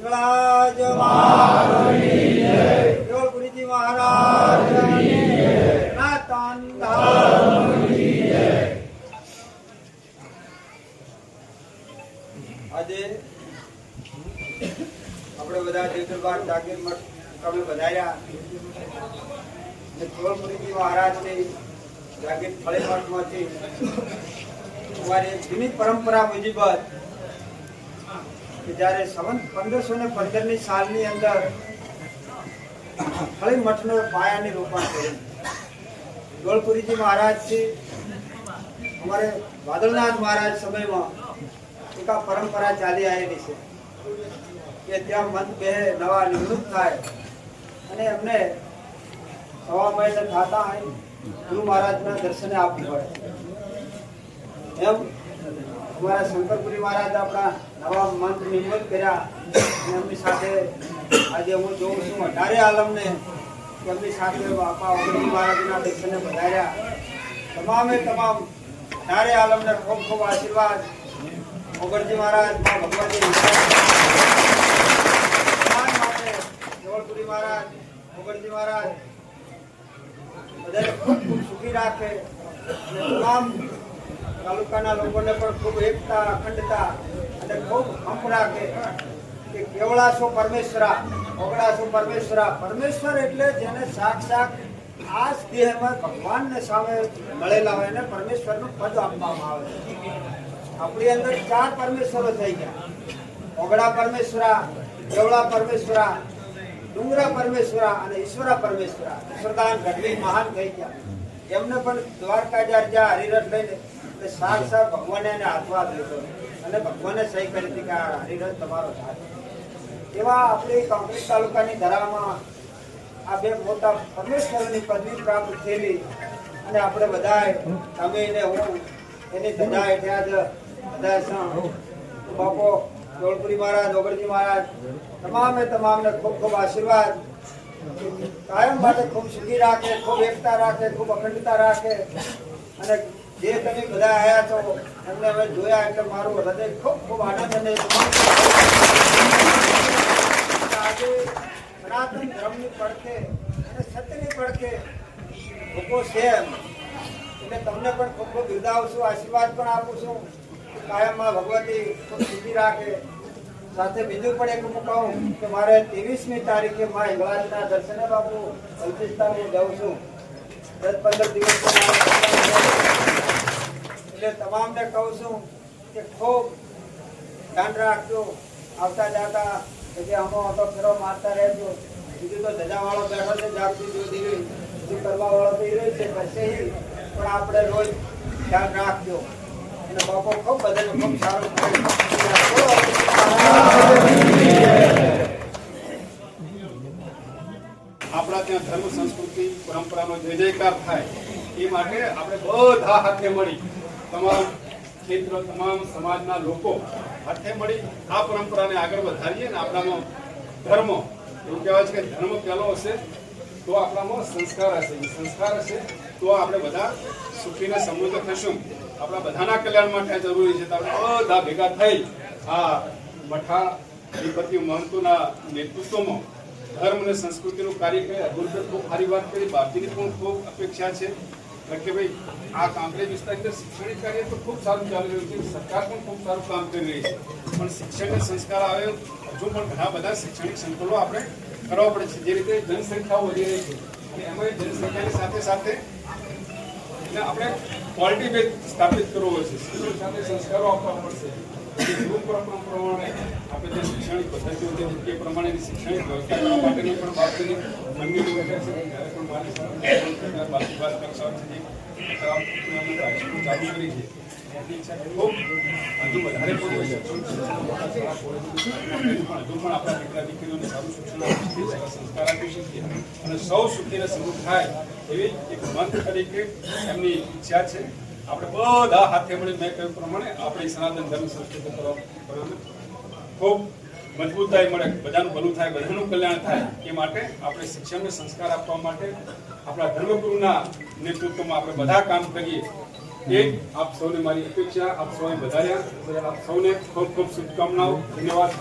હિંગળાજ કેવળ ગુરુજી જય. આજે આપણે બધા જેતરબાર જાગીર મઠ વધાર્યા અને કેવળ ગુરુજી મહારાજની જાગીર ફળી મઠમાંથી અમારી જૂની પરંપરા મુજબ કે જ્યારે સવન પંદરસો ને પંદરની સાલની અંદર ફળી મઠનો પાયાની રોપણ કર્યું. ડોળપુરીજી મહારાજથી અમારે વાદળનાથ મહારાજ સમયમાં એક પરંપરા ચાલી આવેલી છે કે ત્યાં મંત બે નવા નિવૃત્ત થાય અને એમને સવા મહિને થતા હોય ગુરુ મહારાજના દર્શને આપવું પડે. એમ અમારા શંકરપુરી મહારાજ આપણા નવા મંત્ર નિમત કર્યા. અને એમની સાથે આજે હું જોઉં છું, અઢારે આલમને એમની સાથે બાપા ઓગણી મહારાજના દર્શને વધાર્યા તમામે તમામ અઢારે આલમને ખૂબ ખૂબ આશીર્વાદ. ઓગણજી મહારાજ, ભગવાનજી કેવળપુરી મહારાજ, ઓગણજી મહારાજ. બધાને ખૂબ ખૂબ સુખી રાખે. અને તમામ તાલુકાના લોકોને પણ ખૂબ એકતા, અખંડતા અને ખૂબ હંપરા કે કેવળાશો પરમેશ્વરા ઓગળાશો પરમેશ્વરા. પરમેશ્વર એટલે જેને સાક્ષાત આ દેહમાં ભગવાનને સામે મળેલા હોય એને પરમેશ્વરનું પદ આપવામાં આવે આપણી અંદર ચાર પરમેશ્વરો થઈ ગયા. ઓગળા પરમેશ્વરા કેવળા પરમેશ્વરા, ડુંગરા પરમેશ્વરા અને ઈશ્વરા પરમેશ્વરા. ઈશ્વરદાન ગઢવી મહાન થઈ ગયા. એમને પણ દ્વારકા જ્યાં હરિરથ લઈને એટલે સાક્ષાત ભગવાને એને હાથમાં લીધો અને ભગવાને સહી કરી હતી કે આ હરિરથ તમારો થાય એવા આપણી કાંકરેજ તાલુકાની ધરામાં આ બે મોટા પરમેશ્વરની પદવી પ્રાપ્ત થયેલી. અને આપણે બધાએ તમે ને હું, એની ધજા હેઠે આજ બધા બાપો, ગોળપુરી મહારાજ ઓગળજી મહારાજ, તમામે તમામને ખૂબ ખૂબ આશીર્વાદ. કાયમ માટે ખૂબ સુખી રાખે, ખૂબ એકતા રાખે, ખૂબ અખંડતા રાખે. અને જે તમે બધા આવ્યા છો, એમને અમે જોયા એટલે મારું હૃદય ખૂબ ખૂબ આનંદ અને આજે સનાતન ધર્મની પડખે અને સત્યની પડખે લોકો છે એટલે તમને પણ ખૂબ ખૂબ બિરદાવું છું, આશીર્વાદ પણ આપું છું કાયમમાં ભગવતી ખૂબ સીધી રાખે. સાથે બીજું પણ એક હું કહું કે મારે ત્રેવીસમી તારીખે માં હિંગળાજના દર્શને બાપુ અલ્પેશતા હું જાઉં છું. દસ પંદર દિવસ તમામને કહું છું કે ખૂબ ધ્યાન રાખજો. આવતા જાતા જે અમો ઓટો ફેરો મારતા રહેજો. બીજું તો ધજા વાળો બેઠો છે, જાગતી જોતી રહી. બીજું કરવા વાળો તો રહ્યો છે, પછી. પણ આપણે રોજ ધ્યાન રાખજો. અને બાપો ખૂબ બધાને ખૂબ સારું આપણા ત્યાં ધર્મ, સંસ્કૃતિ, પરંપરાનો જય જયકાર થાય, એ માટે આપણે બધા હાથે મળી. તમામ ક્ષેત્ર, તમામ સમાજના લોકો હાથે મળી આ પરંપરાને આગળ વધારીએ ને આપણામાં ધર્મ, એવું કહેવાય છે કે ધર્મ પહેલો હશે, તો આપણામાં સંસ્કાર હશે. સંસ્કાર હશે, તો આપણે બધા સુખીને સમૃદ્ધ થશું. આપણા બધાના કલ્યાણ માટે જરૂરી છે. તો બધા ભેગા થઈ આ મઠા અધિપતિ મહંતોના નેતૃત્વમાં ધર્મ અને સંસ્કૃતિનું કાર્ય કરે અતુલભાઈ બહુ સારી વાત કરી. ભારતીની પણ ખૂબ અપેક્ષા છે. કારણ કે ભાઈ, આ કાંકરેજ વિસ્તારની અંદર શૈક્ષણિક કાર્ય તો ખૂબ સારું ચાલી રહ્યું છે, સરકાર પણ ખૂબ સારું કામ કરી રહી છે. પણ શિક્ષણને સંસ્કાર આવે, હજુ પણ ઘણા બધા શૈક્ષણિક સંકુલો આપણે કરવા પડે છે, જે રીતે જનસંખ્યાઓ વધી રહી છે. એમાં જનસંખ્યાની સાથે સાથે આપણે ક્વોલિટી બેઝ સ્થાપિત કરવો છે સાથે સંસ્કારો આપવા પડશે. જે ગુરુ પરંપરા પ્રમાણે આપણે જે શૈક્ષણિક પદ્ધતિઓ છે તે પ્રમાણેની શૈક્ષણિક વ્યવસ્થા પણ કરી. મંદિર બેઠક પણ મારી બાજુ વાત કક્ષાઓ છે. જે હાઈસ્કૂલ વધારે પણ હજુ પણ આપણા સંસ્કાર આપી શકીએ અને સૌ સુખીને સમૃદ્ધ થાય એવી એક મંત્ર તરીકે એમની ઈચ્છા છે. આપણે બધા હાથે મળી મેં કહ્યું પ્રમાણે આપણી સનાતન ધર્મ સંસ્કૃતિ કરવા ખૂબ મજબૂતાઈ મળે, બધાનું ભલું થાય, બધાનું કલ્યાણ થાય એ માટે આપણે શિક્ષણને સંસ્કાર આપવા માટે આપણા ધર્મગુરુના નેતૃત્વમાં આપણે બધા કામ કરીએ. એ આપ સૌને મારી અપેક્ષા, આપ સૌને વધાર્યા. આપ સૌને ખૂબ ખૂબ શુભકામનાઓ. ધન્યવાદ.